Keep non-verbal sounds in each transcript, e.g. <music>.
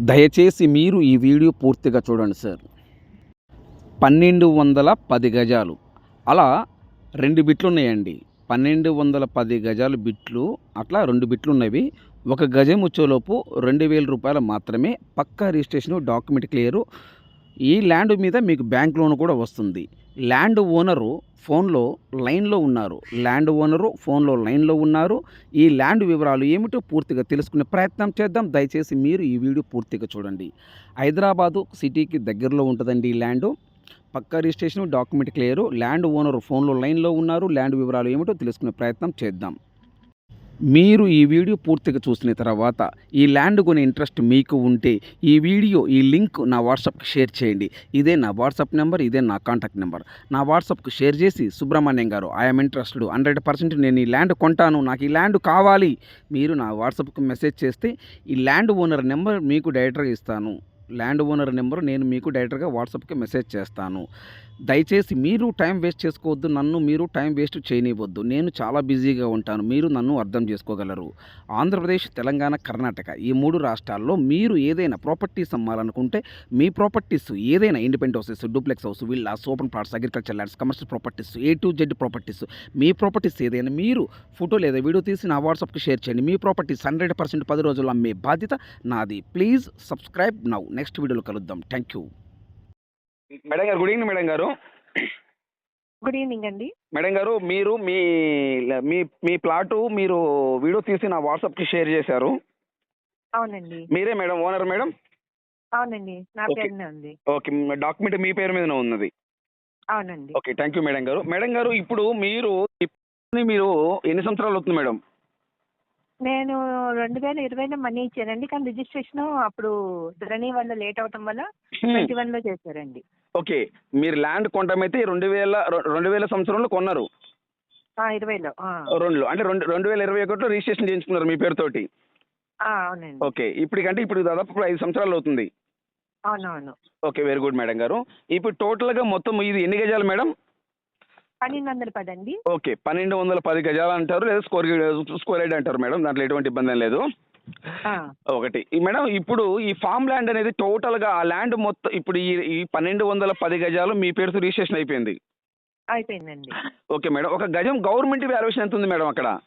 దయచేసి మీరు ఈ వీడియో పూర్తిగా చూడండి సార్. పన్నెండు వందల పది గజాలు. అలా రెండు బిట్లు ఉన్నాయండి. పన్నెండు వందల పది గజాలు బిట్లు అట్లా రెండు బిట్లు ఉన్నవి. ఒక గజం వచ్చేలోపు రెండు వేల రూపాయలు మాత్రమే. పక్కా రిజిస్ట్రేషన్ డాక్యుమెంట్ క్లియరు. ఈ ల్యాండ్ మీద మీకు బ్యాంక్ లోన్ కూడా వస్తుంది. ల్యాండ్ ఓనరు ఫోన్లో లైన్లో ఉన్నారు. ల్యాండ్ ఓనరు ఫోన్లో లైన్లో ఉన్నారు. ఈ ల్యాండ్ వివరాలు ఏమిటో పూర్తిగా తెలుసుకునే ప్రయత్నం చేద్దాం. దయచేసి మీరు ఈ వీడియో పూర్తిగా చూడండి. హైదరాబాదు సిటీకి దగ్గరలో ఉంటుందండి ఈ ల్యాండ్. పక్క registration document clear. Land owner ఫోన్లో లైన్లో ఉన్నారు. ల్యాండ్ వివరాలు ఏమిటో తెలుసుకునే ప్రయత్నం చేద్దాం. మీరు ఈ వీడియో పూర్తిగా చూసిన తర్వాత ఈ ల్యాండ్ కొనే ఇంట్రెస్ట్ మీకు ఉంటే ఈ వీడియో ఈ లింక్ నా వాట్సాప్కి షేర్ చేయండి. ఇదే నా వాట్సాప్ నెంబర్ ఇదే నా కాంటాక్ట్ నెంబర్. నా వాట్సాప్కి షేర్ చేసి సుబ్రహ్మణ్యం గారు ఐఎమ్ ఇంట్రెస్టెడ్ హండ్రెడ్ పర్సెంట్ నేను ఈ ల్యాండ్ కొంటాను. నాకు ఈ ల్యాండ్ కావాలి. మీరు నా వాట్సాప్కి మెసేజ్ చేస్తే ఈ ల్యాండ్ ఓనర్ నెంబర్ మీకు డైరెక్ట్గా ఇస్తాను. ల్యాండ్ ఓనర్ నెంబర్ నేను మీకు డైరెక్ట్గా వాట్సాప్కి మెసేజ్ చేస్తాను. దయచేసి మీరు టైం వేస్ట్ చేసుకోవద్దు నన్ను మీరు టైం వేస్ట్ చేయనివ్వద్దు. నేను చాలా బిజీగా ఉంటాను మీరు నన్ను అర్థం చేసుకోగలరు. ఆంధ్రప్రదేశ్ తెలంగాణ కర్ణాటక ఈ మూడు రాష్ట్రాల్లో మీరు ఏదైనా ప్రాపర్టీస్ అమ్మాలనుకుంటే మీ ప్రాపర్టీస్ ఏదైనా independent houses duplex house villas open plots agriculture lands commercial properties A to Z properties me properties ఏదైనా మీరు ఫోటో లేదా వీడియో తీసి నా వాట్సాప్కి షేర్ చేయండి. మీ ప్రాపర్టీస్ హండ్రెడ్ పర్సెంట్ పది రోజుల్లో అమ్మే బాధ్యత నాది. Please subscribe now. నెక్స్ట్ వీడియోలో కలుద్దాం. థ్యాంక్ యూ మేడం గారు గుడ్ ఈవినింగ్ మేడం గారు. గుడ్ ఈవినింగ్ అండి. మేడం గారు మీరు మీ మీ మీ ప్లాటు మీరు వీడియో తీసి నా వాట్సాప్కి షేర్ చేశారు. అవునండి. మీరే మేడం ఓనర్ మేడం? అవునండి. నా. పేరునే ఉంది. ఓకే డాక్యుమెంట్ మీ పేరు మీదనే ఉన్నది. అవునండి. ఓకే థ్యాంక్ యూ మేడం గారు. మేడం గారు ఇప్పుడు మీరు మీరు ఎన్ని సంవత్సరాలు అవుతుంది మేడం? నేను రెండు వేల ఇరవైలో మనీ ఇచ్చానండి. కానీ రిజిస్ట్రేషన్ అప్పుడు ధరణి వల్ల లేట్ అవటం వల్ల ట్వంటీ వన్లో చేశారండి. ఓకే. మీరు ల్యాండ్ కొంటమైతే రెండు వేల రెండు వేల సంవత్సరంలో కొన్నారు. ఆ, ఇరవైలో ఆ. రెండులో. అంటే రెండు రెండు వేల ఇరవై ఒకటిలో రిజిస్ట్రేషన్ చేయించుకున్నారు మీ పేరుతోటి. ఆ, అవునండి. ఓకే. ఇప్పటికంటే ఇప్పుడు దాదాపు ఇప్పుడు ఐదు సంవత్సరాలు అవుతుంది. అవునవును. ఓకే వెరీ గుడ్ మేడం గారు. ఇప్పుడు టోటల్గా మొత్తం ఇది ఎన్ని గజాలు మేడం? పన్నెండు వందల పది అండి ఓకే పన్నెండు వందల పది గజాలు అంటారు లేదా స్కోర్ స్కోర్ హెడ్ అంటారు మేడం దాంట్లో ఎటువంటి ఇబ్బంది లేదు. ఒకటి. మేడం ఇప్పుడు ఈ ఫామ్ ల్యాండ్ అనేది టోటల్గా ఆ ల్యాండ్ మొత్తం ఇప్పుడు ఈ ఈ పన్నెండు వందల పది గజాలు మీ పేరుతో రిజిస్ట్రేషన్ అయిపోయింది. అయిపోయిందండి. ఓకే మేడం ఒక గజం గవర్నమెంట్ వాల్యుయేషన్ ఎంత ఉంది మేడం అక్కడ?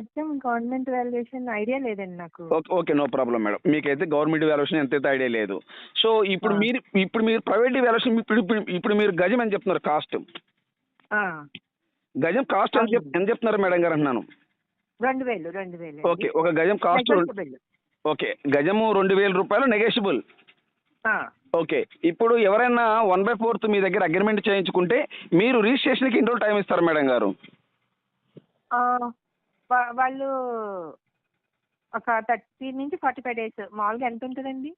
సత్యం గవర్నమెంట్ వాల్యుయేషన్ ఐడియా లేదండి నాకు. Okay no problem madam. మీకైతే గవర్నమెంట్ వాల్యుయేషన్ ఎంతైతే ఐడియా లేదు. సో ఇప్పుడు. మీరు ఇప్పుడు మీరు ప్రైవేట్ వాల్యుయేషన్ ఇప్పుడు మీరు గజం ఎంత చెప్తున్నారు కాస్ట్. గజం కాస్ట్ ఎంత చెప్- ఎంత చెప్తున్నారు మేడం గారు అంటున్నాను? రెండు వేలు రెండు వేలు. ఓకే ఒక గజం కాస్ట్. ఓకే గజము రెండు వేల రూపాయలు నెగోషియబుల్ ఓకే ఇప్పుడు ఎవరైనా వన్ బై ఫోర్త్ మీ దగ్గర అగ్రిమెంట్ చేయించుకుంటే మీరు రిజిస్ట్రేషన్కి ఎన్ని రోజులు టైం ఇస్తారు మేడం గారు? వాళ్ళు ఒక థర్టీ నుంచి ఫార్టీ ఫైవ్ డేస్ మామూలుగా ఎంత ఉంటుందండి?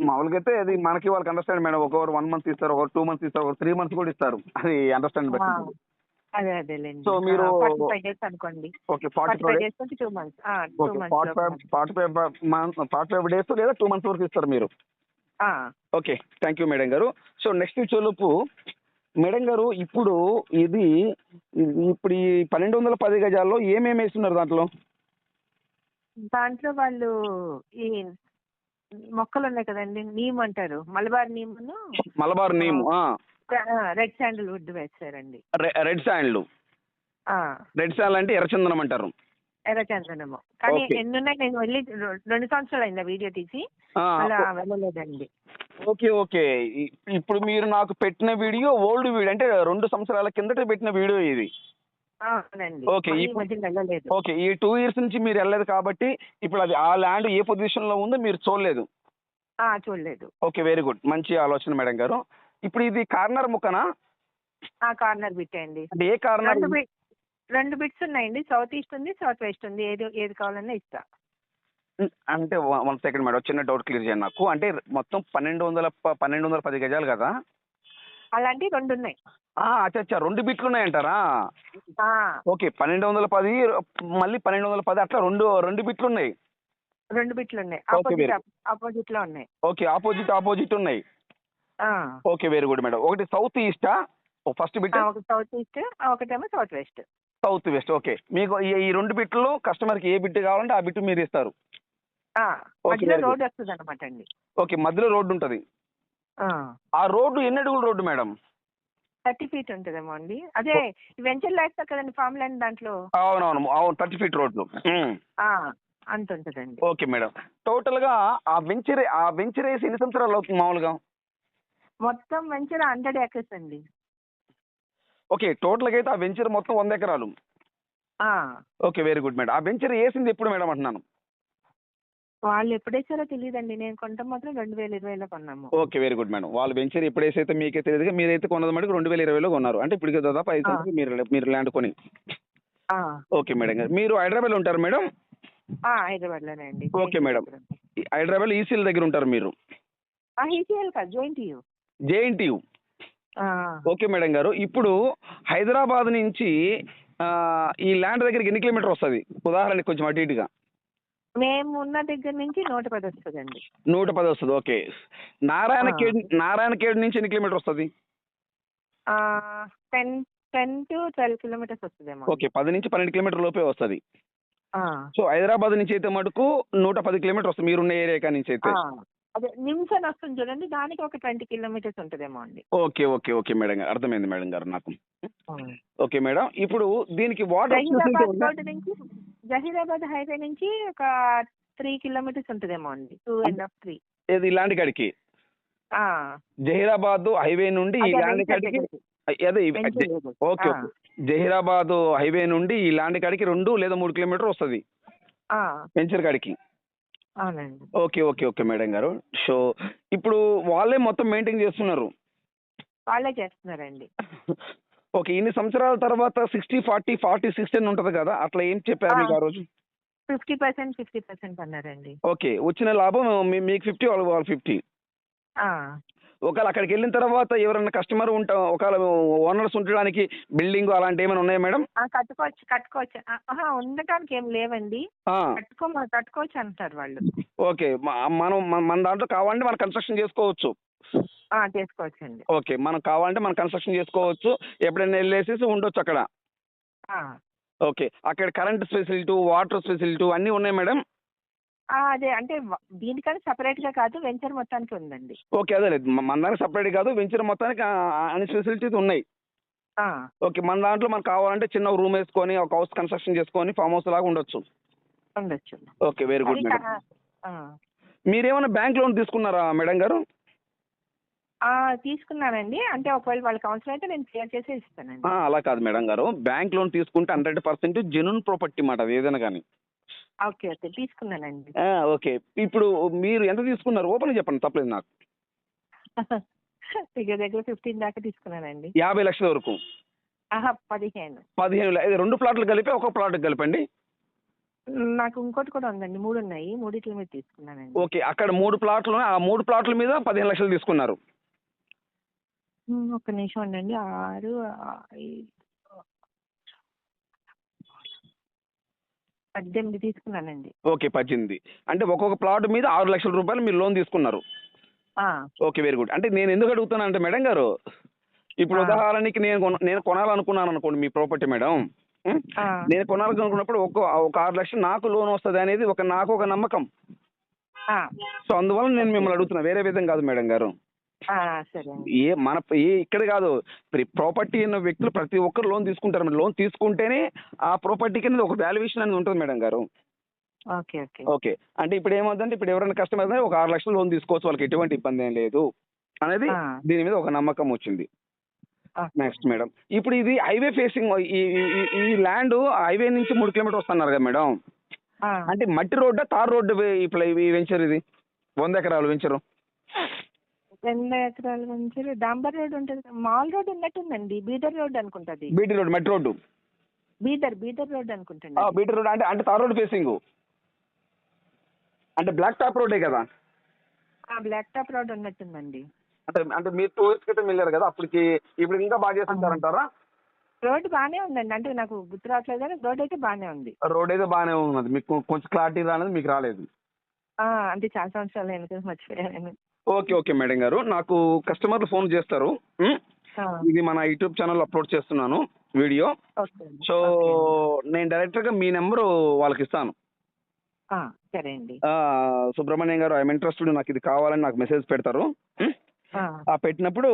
మామూలుగా అయితే అది మనకి వాళ్ళకి అండర్స్టాండ్ మేడం. ఒకరు వన్ మంత్ ఇస్తారు ఒకరు టూ మంత్స్ ఇస్తారు ఒకరు త్రీ మంత్స్ కూడా ఇస్తారు. అది అండర్స్టాండ్ బట్టి. అదే అదేలేండి. So, మీరు- ఫార్టీ ఫైవ్ డేస్ అనుకోండి. Okay forty five days. నుంచి two months. Forty five forty five month forty five days లేదా టూ మంత్స్ వరకు ఇస్తారు మీరు. ఓకే థ్యాంక్ యూ మేడం గారు. సో నెక్స్ట్ వచ్చేలోపు మేడం గారు ఇప్పుడు ఇది ఇప్పుడు ఈ పన్నెండు వందల పది గజాల్లో ఏమేమి వేస్తున్నారు దాంట్లో? దాంట్లో వాళ్ళు ఈ మొక్కలు ఉన్నాయి కదండి నీమ్ అంటారు. మలబార్ నీమును Malabar neem red sandalwood వేస్తారండి రెడ్ శాండ్లు. ఆ, రెడ్ శాండ్ అంటే ఎర్రచందనం అంటారు. ఎర్రచందనము. కానీ Okay. ఎన్ని ఉన్నాయి నేను వెళ్ళి రెండు సంవత్సరాలు అయింది వీడియో తీసి. అలా వెళ్ళలేదండి. Okay okay. ఇప్పుడు మీరు నాకు పెట్టిన వీడియో ఓల్డ్ వీడియో అంటే రెండు సంవత్సరాల కిందట పెట్టిన వీడియో ఇది. వెళ్ళలేదు. ఓకే ఈ టూ ఇయర్స్ నుంచి మీరు వెళ్ళలేదు కాబట్టి ఇప్పుడు అది ఆ ల్యాండ్ ఏ పొజిషన్లో ఉందో మీరు చూడలేదు. ఆ, చూడలేదు. Okay very good. మంచి ఆలోచన మేడం గారు. ఇప్పుడు ఇది కార్నర్ ముక్కనా? కార్నర్ బిట్ అండి. అంటే ఏ కార్నర్? రెండు బిట్స్ ఉన్నాయండి. సౌత్ ఈస్ట్ ఉంది సౌత్ వెస్ట్ ఉంది. ఏది ఏది కావాలన్నా ఇస్తా. అంటే వన్ సెకండ్ మేడం చిన్న డౌట్ క్లియర్ చేయండి నాకు. అంటే మొత్తం పన్నెండు వందల పన్నెండు వందల పది గజాలు కదా? అలాంటి రెండు ఉన్నాయి ఆ, అచ్చా అచ్చా రెండు బిట్లు ఉన్నాయంటారా? ఓకే పన్నెండు వందల పది మళ్ళీ పన్నెండు వందల పది అట్లా రెండు రెండు బిట్లు ఉన్నాయి. రెండు బిట్లు ఉన్నాయి. ఆపోజిట్లో ఉన్నాయి. ఓకే ఆపోజిట్ ఆపోజిట్ ఉన్నాయి. Okay very good madam. ఒకటి సౌత్ ఈస్టా ఫస్ట్ బిట్ సౌత్ ఈస్ట్ ఒకటేమో south west south west okay. మీకు ఈ రెండు బిట్లు కస్టమర్కి ఏ బిట్ కావాలంటే ఆ బిట్ మీరు ఇస్తారు. మధ్యలో very good. రోడ్ వస్తుంది అనమాట అండి. ఓకే మధ్యలో రోడ్డు ఉంటుంది. ఆ. రోడ్డు ఎన్ని అడుగుల రోడ్డు మేడం? థర్టీ ఫీట్ ఉంటుందేమో అండి. అదే వెంచర్ వేస్తారు కదండి ఫామ్ ల్యాండ్ దాంట్లో? అవునవును అవును థర్టీ ఫీట్ రోడ్లు అంత ఉంటుందండి. Okay madam. టోటల్గా ఆ వెంచర్ ఆ వెంచర్ వేసి ఎన్ని సంవత్సరాలు అవుతుంది మామూలుగా? మొత్తం వెంచర్ హండ్రెడ్ ఏకర్స్ అండి. ఓకే టోటల్గా అయితే ఆ వెంచర్ మొత్తం వంద ఎకరాలు. ఆ, ఓకే వెరీ గుడ్ మేడం. ఆ వెంచర్ వేసింది ఎప్పుడు మేడం అంటున్నాను? వాళ్ళు ఎప్పుడు వేసారో తెలియదండి నేను కొంటాం మాత్రం రెండు వేల ఇరవైలో కొన్నాము. Okay very good madam. వాళ్ళు వెంచర్ ఎప్పుడు వేసైతే మీకే తెలియదు మీరైతే కొన్నది మటుకు రెండు వేల ఇరవైలో కొన్నారు. అంటే ఇప్పుడు దాదాపు ఐదు. సంవత్సరాలు మీరు మీరు ల్యాండ్ కొని. Okay madam. గారు మీరు హైదరాబాద్లో ఉంటారు మేడం? హైదరాబాద్లోనే అండి. Okay, madam. హైదరాబాద్ ఈసీఎల్ దగ్గర ఉంటారు మీరు? ఈసీఎల్ కాదు జాయింట్ యూ జేఎన్టీయు ఓకే మేడం గారు. ఇప్పుడు హైదరాబాద్ నుంచి ఈ ల్యాండ్ దగ్గరికి ఎన్ని కిలోమీటర్ వస్తుంది? ఉదాహరణకి కొంచెం అటు ఇటుగా. మేము ఉన్న దగ్గర నుంచి నూట పది వస్తుందండి. నూట పది వస్తుంది ఓకే. నారాయణ. ఖేడ్ నారాయణ ఖేడ్ నుంచి ఎన్ని కిలోమీటర్ వస్తుంది? Ten ten to twelve kilometres వస్తుందేమో. ఓకే పది నుంచి పన్నెండు కిలోమీటర్ లోపే వస్తుంది. సో హైదరాబాద్ నుంచి అయితే మటుకు నూట పది కిలోమీటర్ వస్తుంది మీరున్న ఏరియా నుంచి అయితే. అదే నిమ్స్ అని వస్తుంది చూడండి దానికి ఒక ట్వంటీ కిలోమీటర్స్ ఉంటుందేమో అండి. ఓకే ఓకే ఓకే మేడం గారు అర్థమైంది మేడం గారు నాకు. ఓకే మేడం ఇప్పుడు దీనికి వాటర్ జహీరాబాద్ హైవే నుంచి ఒక త్రీ కిలోమీటర్స్ ఉంటుందేమో అండి టూ అండ్ హాఫ్ త్రీ. ఏది ల్యాండ్ కాడికి? జహీరాబాద్ హైవే నుండి ఈ ల్యాండ్ కాడికి? అదే ఓకే జహీరాబాద్ హైవే నుండి ఈ ల్యాండ్ కాడికి రెండు లేదా మూడు కిలోమీటర్ వస్తుంది. వెంచర్ కాడికి. ఓకే ఓకే ఓకే మేడం గారు. సో ఇప్పుడు వాళ్ళే మొత్తం మెయింటైన్ చేస్తున్నారు. వాళ్ళే చేస్తున్నారండి. <laughs> ఓకే ఇన్ని సంవత్సరాల తర్వాత సిక్స్టీ ఫార్టీ ఫార్టీ సిక్స్టీ అని ఉంటుంది కదా అట్లా ఏం చెప్పారు మీకు ఆ రోజు? ఫిఫ్టీ పర్సెంట్ ఫిఫ్టీ పర్సెంట్ అన్నారండి. ఓకే వచ్చిన లాభం మీ- మీకు ఫిఫ్టీ వాళ్ళు వాళ్ళు ఫిఫ్టీ ఆ, ఒకవేళ అక్కడికి వెళ్ళిన తర్వాత ఎవరైనా కస్టమర్ ఉంటా ఒకవేళ ఓనర్స్ ఉండడానికి బిల్డింగ్ అలాంటి ఏమైనా ఉన్నాయా మేడం? ఆ, కట్టుకోవచ్చు కట్టుకోవచ్చు. ఆ, ఆహా, ఉండటానికి ఏం లేవండి. ఆ, కట్టుకో కట్టుకోవచ్చు అంటారు వాళ్ళు. ఓకే మ- మనం మన- మన దాంట్లో కావాలంటే మనం కన్స్ట్రక్షన్ చేసుకోవచ్చు. చేసుకోవచ్చండి. ఓకే మనం కావాలంటే మనం కన్స్ట్రక్షన్ చేసుకోవచ్చు. ఎప్పుడైనా వెళ్ళేసి ఉండొచ్చు అక్కడ. ఓకే అక్కడ కరెంట్ ఫెసిలిటీ వాటర్ ఫెసిలిటీ అన్నీ ఉన్నాయి మేడం? అదే అంటే దీనికని separate గా కాదు వెంచర్ మొత్తానికి ఉందండి. ఓకే అదే మన దానికి సపరేట్ కాదు వెంచర్ మొత్తానికి అన్ని ఫెసిలిటీస్ ఉన్నాయి. ఓకే మన దాంట్లో మనకు కావాలంటే చిన్న రూమ్ వేసుకొని ఒక హౌస్ కన్స్ట్రక్షన్ చేసుకొని ఫామ్ హౌస్ లాగా ఉండొచ్చు. ఉండొచ్చు. Okay very good madam. మీరేమైనా బ్యాంక్ లోన్ తీసుకున్నారా మేడం గారు? తీసుకున్నానండి. అంటే ఒకవేళ వాళ్ళకి అవసరం అయితే నేను క్లియర్ చేసి ఇస్తానండి. అలా కాదు మేడం గారు. బ్యాంక్ లోన్ తీసుకుంటే హండ్రెడ్ పర్సెంట్ జెన్యున్ ప్రాపర్టీ మాట అది ఏదైనా కానీ. Okay okay. తీసుకున్నానండి. ఓకే. ఇప్పుడు మీరు ఎంత తీసుకున్నారు? ఓపెన్ చెప్పండి తప్పలేదు నాకు. <laughs> దగ్గర దగ్గర ఫిఫ్టీన్ దాకా తీసుకున్నానండి. యాభై లక్షల వరకు. పదిహేను. పదిహేను రెండు ప్లాట్లు కలిపి ఒక ప్లాట్ కలిపండి. నాకు ఇంకోటి కూడా ఉందండి మూడు ఉన్నాయి. మూడిట్ల మీద తీసుకున్నానండి. ఓకే అక్కడ మూడు ప్లాట్లు. ఆ మూడు ప్లాట్ల మీద పదిహేను లక్షలు తీసుకున్నారు. ఒక్క నిమిషం ఉండండి. ఆరు పద్దెనిమిది తీసుకున్నానండి. ఓకే పద్దెనిమిది. అంటే ఒక్కొక్క ప్లాట్ మీద ఆరు లక్షల రూపాయలు మీరు లోన్ తీసుకున్నారు. Okay very good. అంటే నేను ఎందుకు అడుగుతాను అంటే మేడం గారు ఇప్పుడు. ఉదాహరణకి నేను నేను కొనాలనుకున్నాను అనుకోండి మీ ప్రాపర్టీ మేడం. నేను కొనాలనుకున్నప్పుడు ఒక ఒక ఆరు లక్షలు నాకు లోన్ వస్తుంది అనేది ఒక నాకు ఒక నమ్మకం. సో అందువల్ల నేను మిమ్మల్ని అడుగుతున్నా. వేరే విధం కాదు మేడం గారు. ఏ మన ఏ ఇక్కడ కాదు. ప్రాపర్టీ ఉన్న వ్యక్తులు ప్రతి ఒక్కరు లోన్ తీసుకుంటారు మేడం. లోన్ తీసుకుంటేనే ఆ ప్రాపర్టీకి అనేది ఒక వాల్యుయేషన్ అనేది ఉంటుంది మేడం గారు. Okay okay. ఓకే. అంటే ఇప్పుడు ఏమవుతుందంటే ఇప్పుడు ఎవరైనా కస్టమర్ అయితే ఒక ఆరు లక్షలు లోన్ తీసుకోవచ్చు. వాళ్ళకి ఎటువంటి ఇబ్బంది ఏం లేదు. అనేది. దీని మీద ఒక నమ్మకం వచ్చింది. Next madam. ఇప్పుడు ఇది హైవే ఫేసింగ్ ఈ ల్యాండ్ హైవే నుంచి మూడు కిలోమీటర్ వస్తున్నారు కదా మేడం. అంటే మట్టి రోడ్డా తార్ రోడ్డు ఇప్పుడు ఈ వెంచర్ ఇది. వంద ఎకరాలు వెంచరు రెండు ఎకరాల నుంచి డాంబర్ రోడ్ ఉంటుంది మాల్ రోడ్ ఉన్నట్టుందండి బీదర్ రోడ్ అనుకుంటుంది. బీటీ రోడ్ మట్టి రోడ్డు. బీదర్ బీదర్ రోడ్ అనుకుంటుంది బీటీ రోడ్ అంటే అంటే తార్ రోడ్ ఫేసింగ్ అంటే బ్లాక్ టాప్ రోడ్డే కదా? బ్లాక్ టాప్ రోడ్ ఉన్నట్టుందండి. అంటే అంటే మీరు టూ ఇయర్స్ క్రితం వెళ్ళారు కదా అప్పటికి ఇప్పుడు ఇంకా బాగా చేస్తుంటారంటారా? రోడ్ బాగానే ఉందండి అంటే నాకు గుర్తు రావట్లేదు కానీ రోడ్ అయితే బాగానే ఉంది. రోడ్ అయితే బాగానే ఉన్నది మీకు కొంచెం క్లారిటీ రానేది మీకు రాలేదు. అంటే చాలా సంవత్సరాలు మర్చిపోయాను. ఓకే ఓకే మేడం గారు. నాకు కస్టమర్లు ఫోన్ చేస్తారు. ఇది మన యూట్యూబ్ ఛానల్ అప్లోడ్ చేస్తున్నాను వీడియో. సో. నేను డైరెక్ట్గా మీ నెంబరు వాళ్ళకి ఇస్తాను. సరే అండి. సుబ్రహ్మణ్యం గారు ఐఎమ్ ఇంట్రెస్టెడ్ నాకు ఇది కావాలని నాకు మెసేజ్ పెడతారు. ఆ పెట్టినప్పుడు